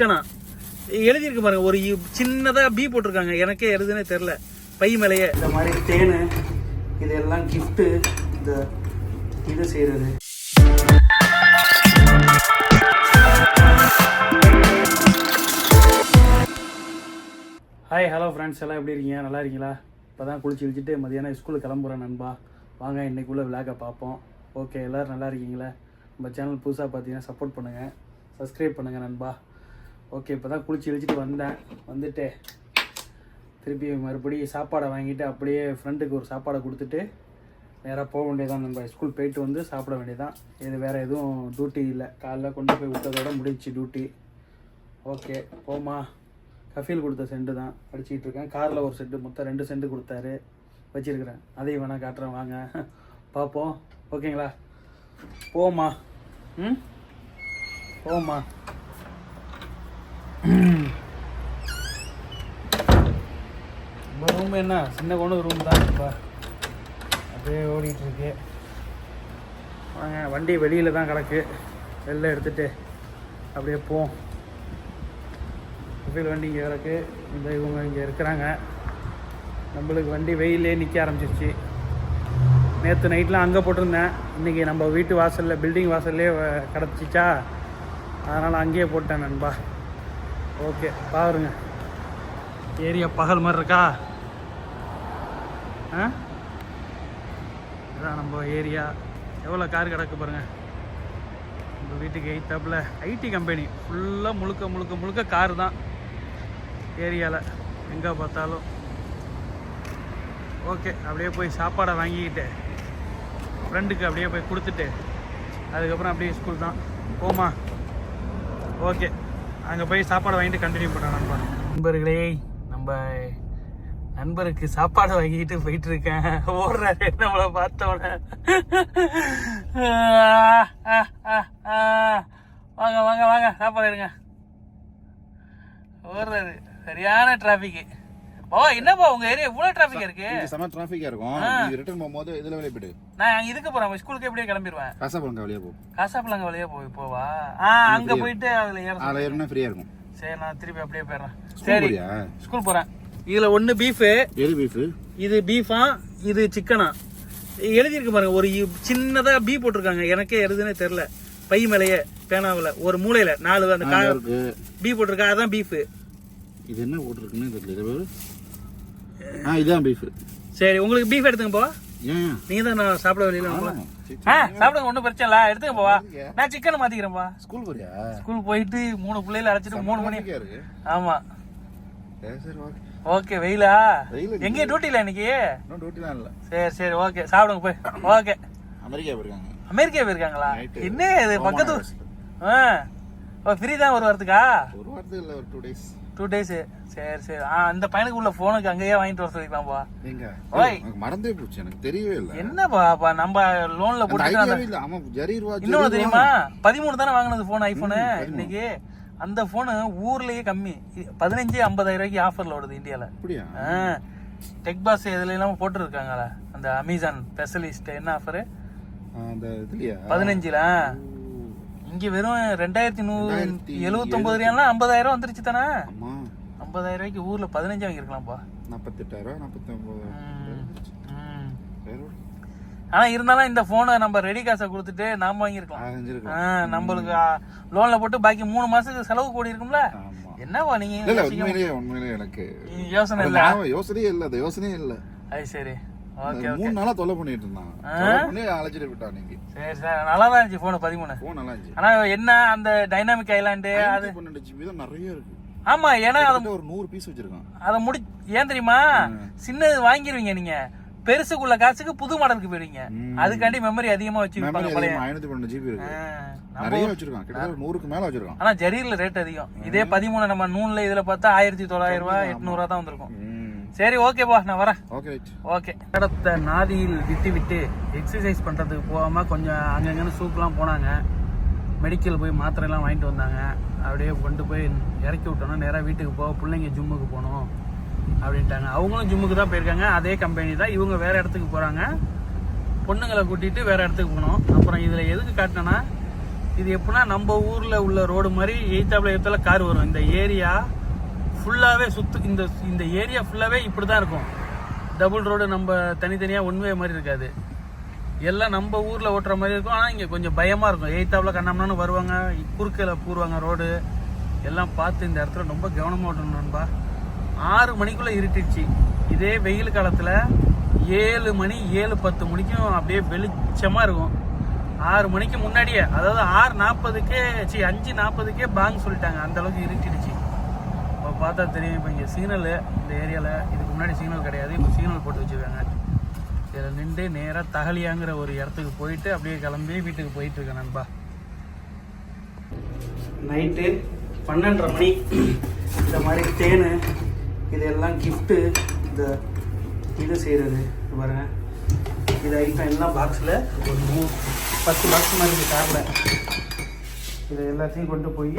எழுதியிருக்கு பாருங்க ஒரு இ- சின்னதா பீ போட்டிருக்காங்க. எனக்கே எழுதுனே தெரில பை மேலேயே. இந்த மாதிரி தேனு இதெல்லாம் கிஃப்ட்டு இந்த இது செய்கிறது ஹாய் ஹலோ ஃப்ரெண்ட்ஸ் எல்லாம் எப்படி இருக்கீங்க? நல்லா இருக்கீங்களா? இப்போ தான் குளிச்சு இழிச்சிட்டு மதியானம் ஸ்கூலுக்கு கிளம்புறேன் நண்பா. வாங்க இன்னைக்குள்ள விளாக பார்ப்போம். ஓகே எல்லோரும் நல்லா இருக்கீங்களா? நம்ம சேனல் புதுசாக பார்த்தீங்கன்னா சப்போர்ட் பண்ணுங்கள் சப்ஸ்கிரைப் பண்ணுங்கள் நண்பா. ஓகே இப்போ தான் குளிச்சு இழிச்சிட்டு வந்தேன். வந்துட்டு திருப்பி மறுபடியும் சாப்பாடை வாங்கிட்டு அப்படியே ஃப்ரெண்டுக்கு ஒரு சாப்பாடை கொடுத்துட்டு நேராக போக வேண்டியதான் நம்ம ஸ்கூல் போயிட்டு வந்து சாப்பிட வேண்டியதான் இது வேறு எதுவும் டியூட்டி இல்லை. காலைல கொண்டு போய் விட்டதோட முடிஞ்சிச்சு டியூட்டி ஓகே போமா கஃபீல் கொடுத்த செண்டு தான். படிச்சுக்கிட்டு இருக்கேன். காரில் ஒரு செட்டு மொத்தம் ரெண்டு செண்டு கொடுத்தாரு. வச்சிருக்கிறேன். அதையும் வேணால் காட்டுறேன் வாங்க. பார்ப்போம். ஓகேங்களா? போமா ம்? போமா நம்ம ரூம் என்ன? சின்ன கொண்டு ரூம் தான். இப்போ அப்படியே ஓடிட்டு இருக்கு வாங்க வண்டி வெளியில் தான் கிடக்கு. வெளில எடுத்துட்டு அப்படியே போவோம் மொபைல் வண்டி இங்கே கிடக்கு. இந்த இவங்க இங்கே இருக்கிறாங்க. நம்மளுக்கு வண்டி வெயிலே நிற்க ஆரம்பிச்சிருச்சு. நேற்று நைட்லாம் அங்கே போட்டிருந்தேன். இன்றைக்கி நம்ம வீட்டு வாசலில் பில்டிங் வாசல்லே கிடச்சிச்சா? அதனால் அங்கேயே போட்டேன் நண்பா. ஓகே பாருங்க. ஏரியா பகல் மாதிரி இருக்கா? ஆ? இதான் நம்ம ஏரியா. எவ்வளோ கார் கிடக்கு பாருங்கள் நம்ம வீட்டுக்கு எயித்தாப்பில் ஐடி கம்பெனி ஃபுல்லாக முழுக்க முழுக்க முழுக்க கார் தான். ஏரியாவில் எங்கே பார்த்தாலும். ஓகே அப்படியே போய் சாப்பாடை வாங்கிக்கிட்டு ஃப்ரெண்டுக்கு அப்படியே போய் கொடுத்துட்டு அதுக்கப்புறம் அப்படியே ஸ்கூல் தான். போமா ஓகே அங்கே போய் சாப்பாடு வாங்கிட்டு கண்டினியூ பண்ணுறேன் நண்பா நண்பர்களே நம்ம நண்பருக்கு சாப்பாடு வாங்கிட்டு போயிட்டு இருக்கேன் ஓடுறாரு நம்மளை பார்த்தோன்னே. வாங்க வாங்க வாங்க சாப்பாடு எடுங்க. ஓடுறாரு. சரியான டிராஃபிக் ஓ என்னப்பா உங்க ஏரியா இவ்வளவு டிராஃபிக் இருக்கு? செம டிராஃபிக்கா இருக்கும். இது ரிட்டர்ன் போகும்போது இதுல வெளியே போயிடு. நான் இதுக்கு போறேன் ஸ்கூலுக்கு எப்படியே கிளம்பிடுவேன் காசாபுரங்க வெளியே போ. காசாப்பிளாங்க வழியா போய் போவா? ஆ அங்க போயிட்டு அதுல ஏற அதில் ஃப்ரீயா இருக்கும். சரி நான் திருப்பி அப்படியே போயிடுறேன். சரி. ஸ்கூல் போறேன். இதுல ஒண்ணு பீஃபு எது பீஃபு இது பீஃபா இது சிக்கனா எழுதியிருக்கு பாருங்க ஒரு சின்னதா பீ போட்டிருக்காங்க. எனக்கே எழுதுனே தெரில பை மேலேயே பேனாவில் ஒரு மூலையில நாலு அந்த கா பீ போட்டிருக்கா? அதான் பீஃபு இது என்ன போட்டிருக்குன்னு தெரியல. ஆ இதான் பீஃபு சரி உங்களுக்கு பீஃப் எடுத்துங்க போவா நீங்க தான் நான் சாப்பிட வெளியில. ஆ சாப்பிடுங்க ஒன்றும் பிரச்சனை இல்லை. எடுத்துங்க போவா நான் சிக்கனை மாத்திக்கிறேன்ப்பா ஸ்கூல் போறியா? ஸ்கூல் போயிட்டு மூணு பிள்ளைகளை அழைச்சிட்டு மூணு மணி டிராஃபிக்கா இருக்கு ஆமா சரி சரி ஓகே வெயிலா? எங்கே டியூட்டில இன்னைக்கு? டியூட்டிலாம் இல்லை. சரி சரி ஓகே சாப்பிடுங்க போய். ஓகே அமெரிக்கா போயிருக்காங்க. அமெரிக்கா போயிருக்காங்களா. என்ன இது? பக்கத்து. ஆ. ஓ ஃப்ரீ தான் ஒரு வாரத்துக்கா? ஒரு வாரத்துக்கு இல்லை ஒரு டூ டேஸ் டூ டேஸ் சரி சரி. ஆ அந்த பையனுக்கு உள்ள போனுக்கு அங்கேயே வாங்கிட்டு வர சொல்லிக்கலாம்ப்பா எங்க? ஓய். மறந்தே போச்சு எனக்கு தெரியவே இல்லை. என்னப்பா நம்ம லோன்ல போட்டு ஆமா ஜரீர் வா இன்னொன்னு தெரியுமா? பதிமூணு தானே வாங்கினது போன் ஐபோனு இன்னைக்கு அந்த போனு ஊர்லயே கம்மி. பதினஞ்சு ஐம்பதாயிரம் ரூபாய்க்கு ஆஃபர்ல ஓடுது இந்தியால. அப்படியா? டெக் பாஸ் இதுல எல்லாம் போட்டுருக்காங்களா அந்த அமேசான் ஸ்பெஷலிஸ்ட் என்ன ஆஃபர் அந்த இதுலயா? பதினஞ்சுல. இங்க வெறும் ரெண்டாயிரத்தி நூ ரெண்டாயிரத்தி எழுபத்தொன்பது ரூபாய்லாம் ஐம்பதாயிரம் வந்துருச்சு தானே? ஐம்பதாயிரம் ரூபாய்க்கு ஊர்ல பதினஞ்சு வாங்கிருக்கலாம்ப்பா நாற்பத்தெட்டாயிரம் நாற்பத்தி ஒன்பது ம். சரி ஆனா இருந்தாலும் இந்த போனை நம்ம ரெடி காசை கொடுத்துட்டு நாம வாங்கியிருக்கலாம். செஞ்சிருக்கலாம் நம்மளுக்கு லோன்ல போட்டு பாக்கி மூணு மாசத்துக்கு செலவு கூடி இருக்கும்ல? என்னவா நீங்க இல்ல உண்மையிலேயே உண்மையிலேயே எனக்கு. யோசனை இல்ல? யோசனையே இல்ல அது யோசனையே இல்ல. அது சரி. மூணு நாளா தொலை பண்ணிட்டு இருந்தான். பண்ணி அழைச்சிட்டு விட்டான் நீங்க சரி சார். நல்லா தான் இருந்துச்சு போன் பதிமூணு. போன் நல்லா இருந்துச்சு. ஆனா என்ன அந்த டைனாமிக் ஐலாண்டு அது பன்னெண்டு ஜிபி தான் நிறைய இருக்கு. ஆமா ஏன்னா அதை ஒரு நூறு பீஸ் வச்சிருக்கான். அதை முடி ஏன் தெரியுமா? சின்னது வாங்கிருவீங்க நீங்க. பெருசுக்குள்ள காசுக்கு புது மாடலுக்கு போயிருவீங்க ம். அதுக்காண்டி மெமரி அதிகமா வச்சு மெமரி விற்பாங்க பழைய அதிகமா ஐநூத்தி பன்னெண்டு ஜிபி இருக்கு. ஆ, நிறைய வச்சிருக்கான். கிட்டத்தட்ட நூறுக்கு மேல வச்சிருக்கான். ஆனா ஜரீர்ல ரேட் அதிகம். இதே பதிமூணு நம்ம நூல்ல இதுல பார்த்தா ஆயிரத்தி தொள்ளாயிரம் ரூபாய் எட்நூறு ரூபா தான் வந்திருக்கும். சரி ஓகேப்பா நான் வரேன். ஓகே ஓகே இடத்த நாதியில் விட்டு விட்டு எக்ஸசைஸ் பண்ணுறதுக்கு போகாமல் கொஞ்சம் அங்கங்கன்னு சூப்லாம் போனாங்க. மெடிக்கல் போய் மாத்திரைலாம் வாங்கிட்டு வந்தாங்க. அப்படியே கொண்டு போய் இறக்கி விட்டோன்னா நேராக வீட்டுக்கு போக பிள்ளைங்க ஜிம்முக்கு போகணும். அப்படின்ட்டாங்க. அவங்களும் ஜிம்முக்கு தான் போயிருக்காங்க. அதே கம்பெனி தான். இவங்க வேறு இடத்துக்கு போகிறாங்க பொண்ணுங்களை கூட்டிகிட்டு வேறு இடத்துக்கு போகணும். அப்புறம் இதில் எதுக்கு காட்டினேன்னா இது எப்படின்னா நம்ம ஊரில் உள்ள ரோடு மாதிரி எய்த்தாப்புல எய்த்தால கார் வரும். இந்த ஏரியா ஃபுல்லாகவே சுத்து இந்த இந்த ஏரியா ஃபுல்லாகவே இப்படி தான் இருக்கும். டபுள் ரோடு நம்ம தனித்தனியாக ஒன்வே மாதிரி இருக்காது. எல்லாம் நம்ம ஊரில் ஓட்டுற மாதிரி இருக்கும். ஆனால் இங்கே கொஞ்சம் பயமாக இருக்கும். எய்த்தாப்புல கண்ணாமண்ணு வருவாங்க. குறுக்கில் பூருவாங்க ரோடு எல்லாம் பார்த்து இந்த இடத்துல ரொம்ப கவனமாக ஓட்டணும் நண்பா. ஆறு மணிக்குள்ளே இருட்டுச்சு. இதே வெயில் காலத்தில் ஏழு மணி ஏழு பத்து மணிக்கும் அப்படியே வெளிச்சமாக இருக்கும். ஆறு மணிக்கு முன்னாடியே அதாவது ஆறு நாற்பதுக்கே சி அஞ்சு நாற்பதுக்கே பாங் சொல்லிட்டாங்க. அந்தளவுக்கு இருட்டிடுச்சு. இப்போ பார்த்தா தெரியும் இப்போ இங்கே சிக்னல் இந்த ஏரியாவில் இதுக்கு முன்னாடி சிக்னல் கிடையாது. இப்போ சிக்னல் போட்டு வச்சுருக்காங்க. இதில் நின்று நேராக தகலியாங்கிற ஒரு இடத்துக்கு போயிட்டு அப்படியே கிளம்பி வீட்டுக்கு போயிட்டுருக்கேன் நண்பா. நைட்டு பன்னெண்டரை மணி. இந்த மாதிரி தேனு இதெல்லாம் கிஃப்ட்டு இந்த இது செய்கிறது பாருங்கள் இது ஐட்டம் எல்லாம் பாக்ஸில் ஒரு மூ பத்து பாக்ஸ் மாதிரி இருக்குது காரில் இதை எல்லாத்தையும் கொண்டு போய்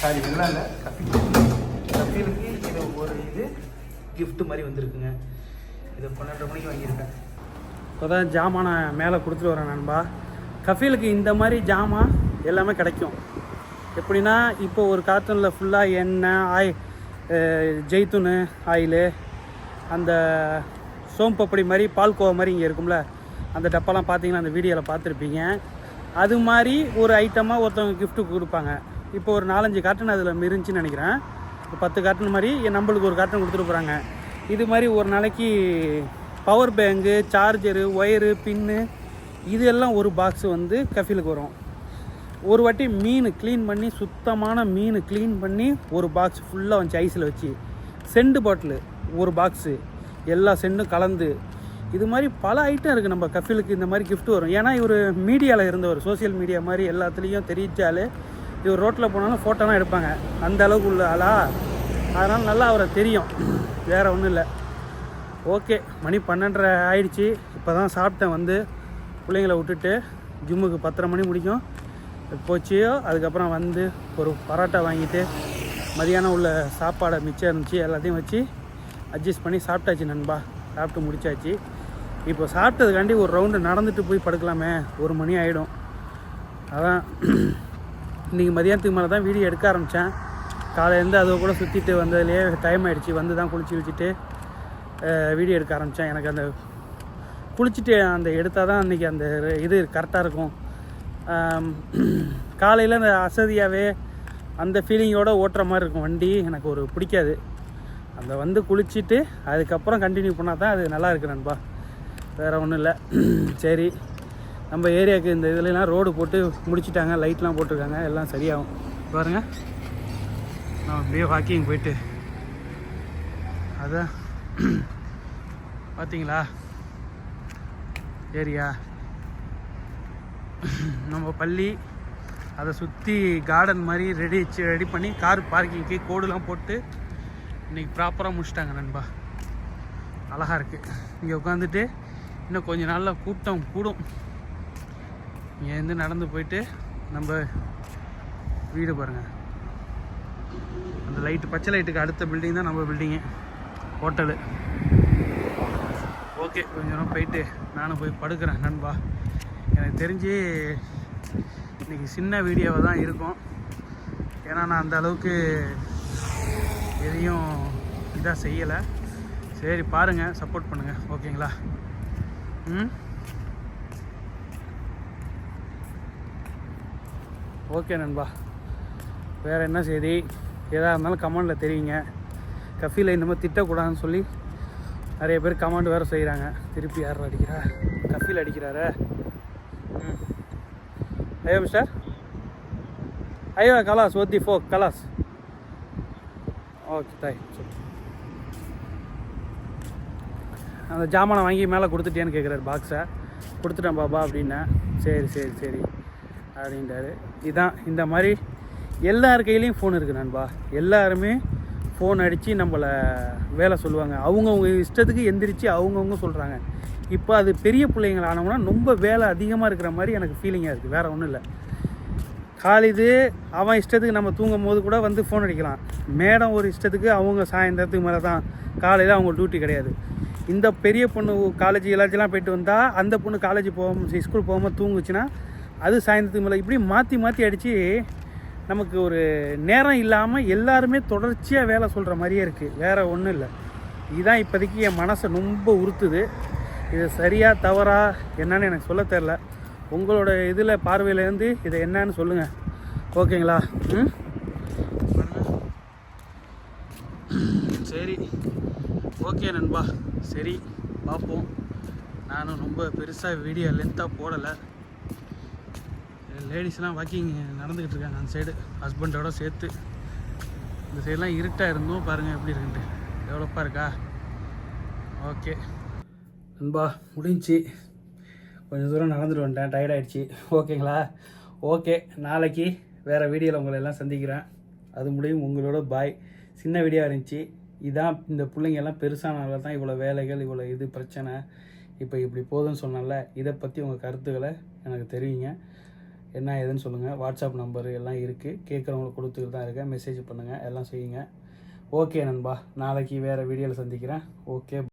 சாரி எல்லாம் இல்லை கஃபீல் கஃபீலுக்கு இது ஒரு இது கிஃப்ட்டு மாதிரி வந்திருக்குங்க. இது பன்னெண்டு மணிக்கு வாங்கியிருக்கேன். இப்போ தான் ஜாமானை மேலே கொடுத்துட்டு வரேன் நண்பா. கஃபீலுக்கு இந்த மாதிரி ஜாமான் எல்லாமே கிடைக்கும். எப்படின்னா இப்போ ஒரு கார்ட்டனில் ஃபுல்லாக எண்ணெய் ஆய் ஜெய்துனு ஆயிலு அந்த சோம்பப்படி மாதிரி பால்கோவா மாதிரி இங்கே இருக்கும்ல அந்த டப்பாலாம் பார்த்தீங்கன்னா அந்த வீடியோவில் பார்த்துருப்பீங்க அது மாதிரி ஒரு ஐட்டமாக ஒருத்தவங்க கிஃப்ட்டு கொடுப்பாங்க. இப்போ ஒரு நாலஞ்சு கார்ட்டன் அதில் மிரிஞ்சுன்னு நினைக்கிறேன். இப்போ பத்து கார்ட்டன் மாதிரி என் நம்மளுக்கு ஒரு கார்ட்டன் கொடுத்துட்டு போகிறாங்க இது மாதிரி ஒரு நாளைக்கு power bank charger wire pin இது எல்லாம் ஒரு பாக்ஸ் வந்து கஃபிலுக்கு வரும். ஒரு வாட்டி மீன் க்ளீன் பண்ணி சுத்தமான மீன் க்ளீன் பண்ணி ஒரு பாக்ஸ் ஃபுல்லாக வச்சு ஐஸில் வச்சு செண்டு பாட்டிலு ஒரு பாக்ஸு எல்லா செண்டும் கலந்து. இது மாதிரி பல ஐட்டம் இருக்குது நம்ம கஃபிலுக்கு இந்த மாதிரி கிஃப்ட் வரும். ஏன்னா இவர் மீடியாவில் இருந்தவர் சோஷியல் மீடியா மாதிரி எல்லாத்துலேயும் தெரிவித்தாலே இவர் ரோட்டில் போனாலும் ஃபோட்டோலாம் எடுப்பாங்க. அந்த அளவுக்கு உள்ள ஆளா? அதனால் நல்லா அவரை தெரியும். வேறு ஒன்றும் இல்லை. ஓகே மணி பன்னெண்டரை ஆயிடுச்சு. இப்போ தான் சாப்பிட்டேன் வந்து. பிள்ளைங்கள விட்டுட்டு ஜிம்முக்கு பத்தரை மணி முடிக்கும். போச்சியோ அதுக்கப்புறம் வந்து ஒரு பரோட்டா வாங்கிட்டு மதியானம் உள்ள சாப்பாடை மிச்சம் இருந்துச்சு எல்லாத்தையும் வச்சு அட்ஜஸ்ட் பண்ணி சாப்பிட்டாச்சு நண்பா. சாப்பிட்டு முடிச்சாச்சு. இப்போ சாப்பிட்டதுக்காண்டி ஒரு ரவுண்டு நடந்துட்டு போய் படுக்கலாமே. ஒரு மணி ஆகிடும் அதான் இன்றைக்கி மதியானத்துக்கு மேலே தான் வீடியோ எடுக்க ஆரம்பித்தேன் காலையிலேருந்து அதை கூட சுற்றிட்டு வந்ததுலேயே டைம் ஆகிடுச்சு வந்து தான் குளிச்சு வச்சுட்டு வீடியோ எடுக்க ஆரம்பித்தேன் எனக்கு அந்த குளிச்சுட்டு அந்த எடுத்தால் தான் அன்றைக்கி அந்த இது கரெக்டாக இருக்கும். காலையில் அந்த அசதியாகவே அந்த ஃபீலிங்கோட ஓட்டுற மாதிரி இருக்கும். வண்டி எனக்கு ஒரு பிடிக்காது. அந்த வந்து குளிச்சுட்டு அதுக்கப்புறம் கண்டினியூ பண்ணால் தான் அது நல்லா இருக்கு நண்பா. வேறு ஒன்றும் இல்லை. சரி நம்ம ஏரியாவுக்கு இந்த இதுலலாம் ரோடு போட்டு முடிச்சிட்டாங்க. லைட்லாம் போட்டிருக்காங்க. எல்லாம் சரியாகும். பாருங்கள் நான் அப்படியே வாக்கிங் போயிட்டு. அதான். பார்த்தீங்களா ஏரியா. நம்ம பள்ளி அதை சுற்றி கார்டன் மாதிரி ரெடி ரெடி பண்ணி கார் பார்க்கிங்க்கு கோடுலாம் போட்டு இன்னைக்கு ப்ராப்பராக முடிச்சிட்டாங்க நண்பா. அழகாக இருக்குது இங்கே உட்காந்துட்டு இன்னும் கொஞ்ச நாளில் கூட்டம் கூடும். இங்கேருந்து நடந்து போயிட்டு நம்ம வீடு பாருங்கள் அந்த லைட்டு பச்சை லைட்டுக்கு அடுத்த பில்டிங் தான் நம்ம பில்டிங்கு ஹோட்டலு. ஓகே கொஞ்ச நேரம் போயிட்டு நானும் போய் படுக்கிறேன் நண்பா. எனக்கு தெரிஞ்சு இன்றைக்கி சின்ன வீடியோவாக தான் இருக்கும். ஏன்னா நான் அந்த அளவுக்கு எதையும் இதாக செய்யலை. சரி பாருங்கள் சப்போர்ட் பண்ணுங்கள் ஓகேங்களா? ம்? ஓகே நண்பா. வேறு என்ன செய்தி? எதாக இருந்தாலும் கமெண்டில் தெரியுங்க. கஃபீல இந்த மாதிரி திட்டக்கூடாதுன்னு சொல்லி நிறைய பேர் கமெண்ட் வேறு செய்கிறாங்க திருப்பி யார் அடிக்கிறா? கஃபீல் அடிக்கிறாரே. ஐயோ மிஸ்டர் ஐயோ கலாஸ் ஒத்தி ஃபோக் கலாஸ். ஓகே தாய். சரி அந்த ஜாமானை வாங்கி மேலே கொடுத்துட்டேன்னு கேட்குறாரு பாக்ஸை கொடுத்துட்டேன் பாபா அப்படின்னேன் சரி சரி சரி. அப்படின்றாரு. இதான் இந்த மாதிரி எல்லார் கையிலையும் ஃபோன் இருக்குது நண்பா. எல்லாருமே ஃபோன் அடித்து நம்மளை வேலை சொல்லுவாங்க. அவங்கவுங்க இஷ்டத்துக்கு எந்திரிச்சு அவங்கவுங்க சொல்கிறாங்க இப்போ அது பெரிய பிள்ளைங்கள் ஆனவங்கன்னா ரொம்ப வேலை அதிகமாக இருக்கிற மாதிரி எனக்கு ஃபீலிங்காக இருக்குது வேறு ஒன்றும் இல்லை. காலிது அவன் இஷ்டத்துக்கு நம்ம தூங்கும் போது கூட வந்து ஃபோன் அடிக்கலாம். மேடம் ஒரு இஷ்டத்துக்கு அவங்க சாயந்தரத்துக்கு மேலே தான். காலையில் அவங்க டியூட்டி கிடையாது. இந்த பெரிய பொண்ணு காலேஜ் எல்லாத்தையெல்லாம் போயிட்டு வந்தால் அந்த பொண்ணு காலேஜ் போகாமல் ஸ்கூல் போகாமல் தூங்குச்சுன்னா அது சாயந்தரத்துக்கு மேலே இப்படி மாற்றி மாற்றி அடித்து நமக்கு ஒரு நேரம் இல்லாமல் எல்லாருமே தொடர்ச்சியாக வேலை சொல்கிற மாதிரியே இருக்குது வேறு ஒன்றும் இல்லை. இதுதான் இப்போதைக்கு என் மனசை ரொம்ப உறுத்துது. இது சரியா தவறா என்னன்னு எனக்கு சொல்ல தெரில உங்களோட இதில் பார்வையிலேருந்து இதை என்னன்னு சொல்லுங்கள் ஓகேங்களா? ம்? சரி. ஓகே நண்பா. சரி பார்ப்போம். நானும் ரொம்ப பெருசாக வீடியோ லென்த்தாக போடலை. லேடிஸ்லாம் வாக்கிங் நடந்துக்கிட்டு இருக்காங்க அந்த சைடு ஹஸ்பண்டோட சேர்த்து. இந்த சைடெலாம் இருட்டாக இருந்தும் பாருங்கள் எப்படி இருக்குன்ட்டு. டெவலப்பாக இருக்கா? ஓகே. நண்பா முடிஞ்சி. கொஞ்சம் தூரம் நடந்துட்டு வந்துட்டேன் tired ஓகேங்களா? ஓகே நாளைக்கு வேறு வீடியோவில் உங்களை எல்லாம் சந்திக்கிறேன். அது முடியும் உங்களோட பாய் சின்ன வீடியோ இருந்துச்சு. இதான் இந்த பிள்ளைங்க எல்லாம் பெருசானால தான். இவ்வளோ வேலைகள் இவ்வளோ இது பிரச்சனை. இப்போ இப்படி போதும்னு சொன்னால இதை பற்றி உங்கள் கருத்துக்களை எனக்கு தெரிவிங்க. என்ன ஏதுன்னு சொல்லுங்கள் வாட்ஸ்அப் நம்பரு எல்லாம் இருக்குது கேட்குறவங்களுக்கு கொடுத்துக்கிட்டு தான் இருக்கேன். மெசேஜ் பண்ணுங்கள் எல்லாம் செய்யுங்க. ஓகே நண்பா. நாளைக்கு வேறு வீடியோவில் சந்திக்கிறேன். ஓகே